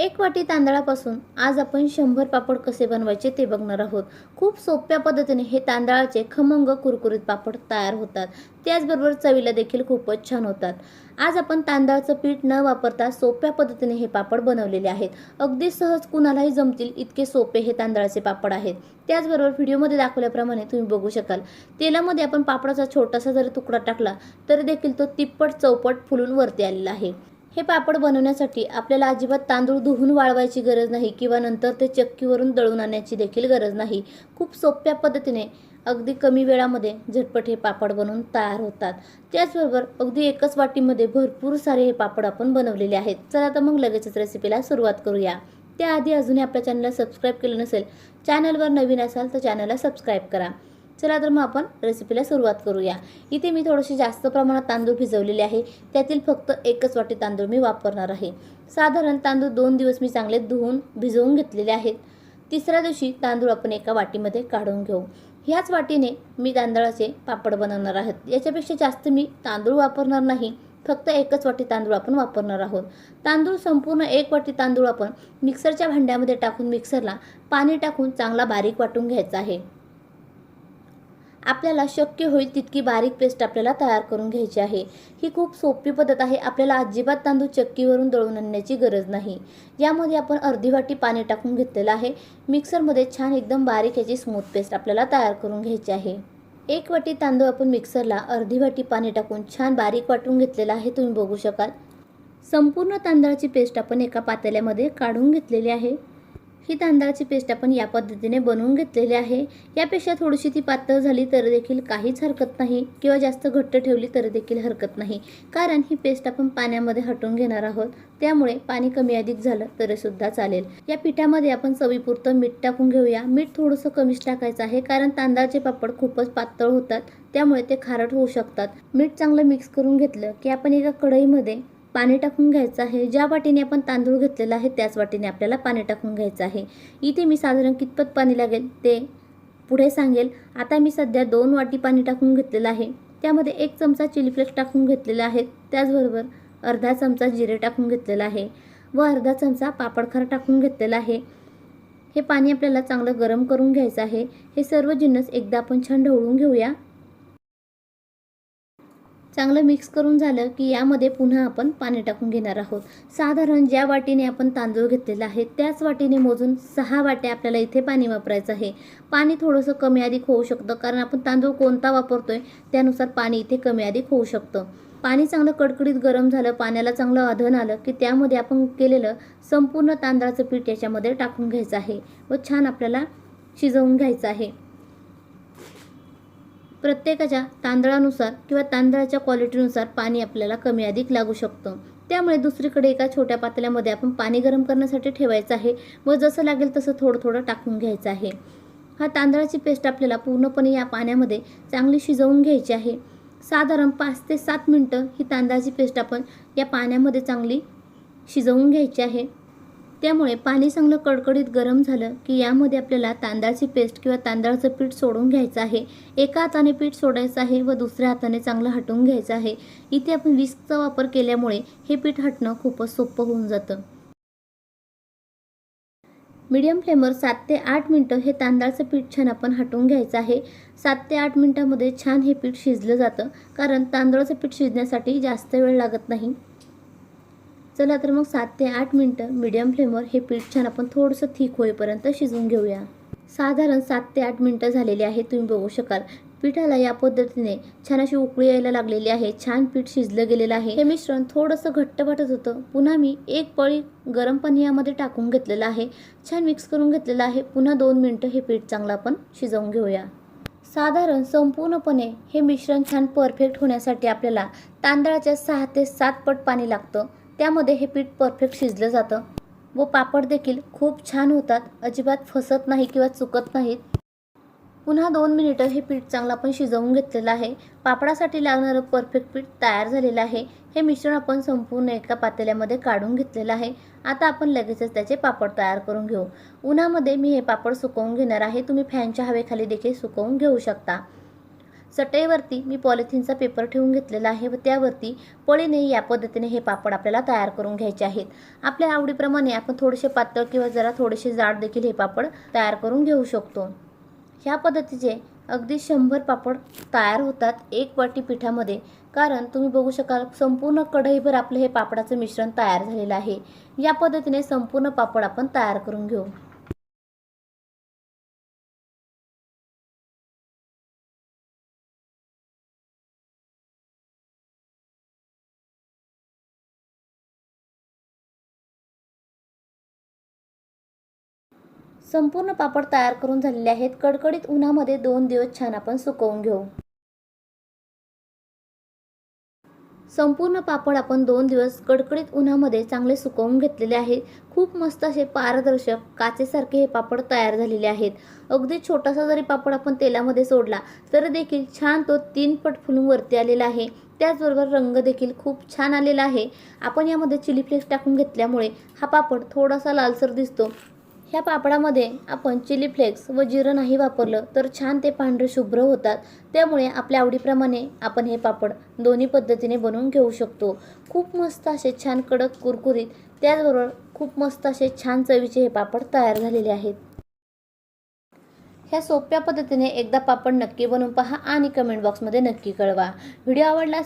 एक वाटी तांदळापासून आज आपण शंभर पापड कसे बनवायचे ते बघणार आहोत. खूप सोप्या पद्धतीने हे तांदळाचे खमंग कुरकुरीत पापड तयार होतात. त्याचबरोबर चवीला देखील खूपच छान होतात. आज आपण तांदळाचं पीठ न वापरता सोप्या पद्धतीने हे पापड बनवलेले आहेत. अगदी सहज कुणालाही जमतील इतके सोपे हे तांदळाचे पापड आहेत. त्याचबरोबर व्हिडिओमध्ये दाखवल्याप्रमाणे तुम्ही बघू शकाल. तेलामध्ये आपण पापडाचा छोटासा जरी तुकडा टाकला तरी देखील तो तिप्पट चौपट फुलून वरती आलेला आहे. हे पापड बनवण्यासाठी आपल्याला अजिबात तांदूळ धुवून वाळवायची गरज नाही किंवा नंतर ते चक्कीवरून दळून आणण्याची देखील गरज नाही. खूप सोप्या पद्धतीने अगदी कमी वेळामध्ये झटपट हे पापड बनवून तयार होतात. त्याचबरोबर अगदी एकच वाटीमध्ये भरपूर सारे हे पापड आपण बनवलेले आहेत. चला तर मग लगेचच रेसिपीला सुरुवात करूया. त्याआधी अजूनही आपल्या चॅनलला सबस्क्राईब केलं नसेल चॅनलवर नवीन असाल तर चॅनलला सबस्क्राईब करा. चला तर मग आपण रेसिपीला सुरुवात करूया. इथे मी थोडेसे जास्त प्रमाणात तांदूळ भिजवलेले आहे. त्यातील फक्त एकच वाटी तांदूळ मी वापरणार आहे. साधारण तांदूळ दोन दिवस मी चांगले धुवून भिजवून घेतलेले आहेत. तिसऱ्या दिवशी तांदूळ आपण एका वाटीमध्ये काढून घेऊ. ह्याच वाटीने मी तांदळाचे पापड बनवणार आहोत. याच्यापेक्षा जास्त मी तांदूळ वापरणार नाही. फक्त एकच वाटी तांदूळ आपण वापरणार आहोत. तांदूळ संपूर्ण एक वाटी तांदूळ आपण मिक्सरच्या भांड्यामध्ये टाकून मिक्सरला पाणी टाकून चांगला बारीक वाटून घ्यायचा आहे. आपल्याला शक्य होईल तितकी बारीक पेस्ट आपल्याला तयार करून घ्यायची आहे. ही खूप सोपी पद्धत आहे. आपल्याला अजिबात तांदूळ चक्कीवरून दळून आणण्याची गरज नाही. यामध्ये आपण अर्धी वाटी पाणी टाकून घेतलेलं आहे. मिक्सरमध्ये छान एकदम बारीक याची स्मूथ पेस्ट आपल्याला तयार करून घ्यायची आहे. एक वाटी तांदूळ आपण मिक्सरला अर्धी वाटी पाणी टाकून छान बारीक वाटून घेतलेला आहे. तुम्ही बघू शकाल. संपूर्ण तांदळाची पेस्ट आपण एका पातेल्यामध्ये काढून घेतलेली आहे. ही तांदळाची पेस्ट आपण या पद्धतीने बनवून घेतलेली आहे. यापेक्षा थोडीशी ती पातळ झाली तर देखील काहीच हरकत नाही किंवा जास्त घट्ट ठेवली तर देखील हरकत नाही. कारण ही पेस्ट आपण पाण्यामध्ये हटवून घेणार आहोत. त्यामुळे पाणी कमी अधिक झालं तरी सुद्धा चालेल. या पिठामध्ये आपण चवीपुरतं मीठ टाकून घेऊया. मीठ थोडंसं कमीच टाकायचं आहे कारण तांदळाचे पापड खूपच पातळ होतात. त्यामुळे ते खारट होऊ शकतात. मीठ चांगलं मिक्स करून घेतलं की आपण एका कढईमध्ये पाणी टाकून घ्यायचं आहे. ज्या वाटीने आपण तांदूळ घेतलेला आहे त्याच वाटीने आपल्याला पाणी टाकून घ्यायचं आहे. इथे मी साधारण कितपत पाणी लागेल ते पुढे सांगेल. आता मी सध्या दोन वाटी पाणी टाकून घेतलेलं आहे. त्यामध्ये एक चमचा चिली फ्लेक्स टाकून घेतलेला आहे. त्याचबरोबर अर्धा चमचा जिरे टाकून घेतलेला आहे व अर्धा चमचा पापडखार टाकून घेतलेला आहे. हे पाणी आपल्याला चांगलं गरम करून घ्यायचं आहे. हे सर्व जिन्नस एकदा आपण छान ढवळून घेऊया. चांगलं मिक्स करून झालं की यामध्ये पुन्हा आपण पाणी टाकून घेणार आहोत. साधारण ज्या वाटीने आपण तांदूळ घेतलेला आहे त्याच वाटीने मोजून सहा वाट्या आपल्याला इथे पाणी वापरायचं आहे. पाणी थोडंसं कमी अधिक होऊ शकतं कारण आपण तांदूळ कोणता वापरतोय त्यानुसार पाणी इथे कमी अधिक होऊ शकतं. पाणी चांगलं कडकडीत गरम झालं पाण्याला चांगलं अधन आलं की त्यामध्ये आपण केलेलं संपूर्ण तांदळाचं पीठ याच्यामध्ये टाकून घ्यायचं आहे व छान आपल्याला शिजवून घ्यायचं आहे. प्रत्येकाच्या तांदळानुसार किंवा तांदळाच्या क्वालिटीनुसार पाणी आपल्याला कमी अधिक लागू शकतं. त्यामुळे दुसरीकडे एका छोट्या पातेल्यामध्ये आपण पाणी गरम करण्यासाठी ठेवायचं आहे व जसं लागेल तसं थोडं थोडं टाकून घ्यायचं आहे. हा तांदळाची पेस्ट आपल्याला पूर्णपणे या पाण्यामध्ये चांगली शिजवून घ्यायची आहे. साधारण पाच ते सात मिनटं ही तांदळाची पेस्ट आपण या पाण्यामध्ये चांगली शिजवून घ्यायची आहे. त्यामुळे पाणी चांगलं कडकडीत गरम झालं की यामध्ये आपल्याला तांदळाची पेस्ट किंवा तांदळाचं पीठ सोडून घ्यायचं आहे. एका हाताने पीठ सोडायचं आहे व दुसऱ्या हाताने चांगलं हटवून घ्यायचं आहे. इथे आपण विस्कचा वापर केल्यामुळे हे पीठ हटणं खूपच सोपं होऊन जातं. मीडियम फ्लेमवर सात ते आठ मिनटं हे तांदळाचं पीठ छान आपण हटवून घ्यायचं आहे. सात ते आठ मिनटामध्ये छान हे पीठ शिजलं जातं कारण तांदळाचं पीठ शिजण्यासाठी जास्त वेळ लागत नाही. चला तर मग सात ते आठ मिनटं मीडियम फ्लेमवर हे पीठ छान आपण थोडंसं थिक होईपर्यंत शिजवून घेऊया. साधारण सात ते आठ मिनटं झालेली आहे तुम्ही बघू शकाल. पिठाला या पद्धतीने छान अशी उकळी यायला लागलेली आहे. छान पीठ शिजलं गेलेलं आहे. हे मिश्रण थोडंसं घट्ट वाटत होतं. पुन्हा मी एक पळी गरम पाणी यामध्ये टाकून घेतलेलं आहे. छान मिक्स करून घेतलेलं आहे. पुन्हा दोन मिनटं हे पीठ चांगलं आपण शिजवून घेऊया. साधारण संपूर्णपणे हे मिश्रण छान परफेक्ट होण्यासाठी आपल्याला तांदळाच्या सहा ते सात पट पाणी लागतं. त्यामध्ये हे पीठ परफेक्ट शिजलं जातं व पापड देखील खूप छान होतात अजिबात फसत नाही किंवा चुकत नाहीत. पुन्हा दोन मिनिटं हे पीठ चांगलं आपण शिजवून घेतलेलं आहे. पापडासाठी लागणारं परफेक्ट पीठ तयार झालेलं आहे. हे मिश्रण आपण संपूर्ण एका पातेल्यामध्ये काढून घेतलेलं आहे. आता आपण लगेचच त्याचे पापड तयार करून घेऊ. उन्हामध्ये मी हे पापड सुकवून घेणार आहे. तुम्ही फॅनच्या हवेखाली देखील सुकवून घेऊ शकता. चटईवरती मी पॉलिथिनचा पेपर ठेवून घेतलेला आहे व त्यावरती पळीने या पद्धतीने हे पापड आपल्याला तयार करून घ्यायचे आहेत. आपल्या आवडीप्रमाणे आपण थोडेसे पातळ किंवा जरा थोडेसे जाड देखील हे पापड तयार करून घेऊ शकतो. ह्या पद्धतीचे अगदी शंभर पापड तयार होतात एक वाटी पिठामध्ये कारण तुम्ही बघू शकाल संपूर्ण कढईभर आपलं हे पापडाचं मिश्रण तयार झालेलं आहे. या पद्धतीने संपूर्ण पापड आपण तयार करून घेऊ. संपूर्ण पापड तयार करून झालेले आहेत. कडकडीत उन्हामध्ये दोन दिवस छान आपण सुकवून घेऊ. संपूर्ण पापड आपण दोन दिवस कडकडीत उन्हामध्ये चांगले सुकवून घेतलेले आहेत. खूप मस्त असे पारदर्शक काचेसारखे हे पापड तयार झालेले आहेत. अगदी छोटासा जरी पापड आपण तेलामध्ये सोडला तर देखील छान तो तीन पट फुलून वरती आलेला आहे. त्याचबरोबर रंग देखील खूप छान आलेला आहे. आपण यामध्ये चिली फ्लेक्स टाकून घेतल्यामुळे हा पापड थोडासा लालसर दिसतो. ह्या पापडामध्ये आपण चिली फ्लेक्स व जिरं नाही वापरलं तर छान ते पांढरे शुभ्र होतात. त्यामुळे आपल्या आवडीप्रमाणे आपण हे पापड दोन्ही पद्धतीने बनवून घेऊ शकतो. खूप मस्त असे छान कडक कुरकुरीत त्याचबरोबर खूप मस्त असे छान चवीचे हे पापड तयार झालेले आहेत. ह्या सोप्या पद्धतीने एकदा पापड नक्की बनवून पहा आणि कमेंट बॉक्समध्ये नक्की कळवा. व्हिडिओ आवडला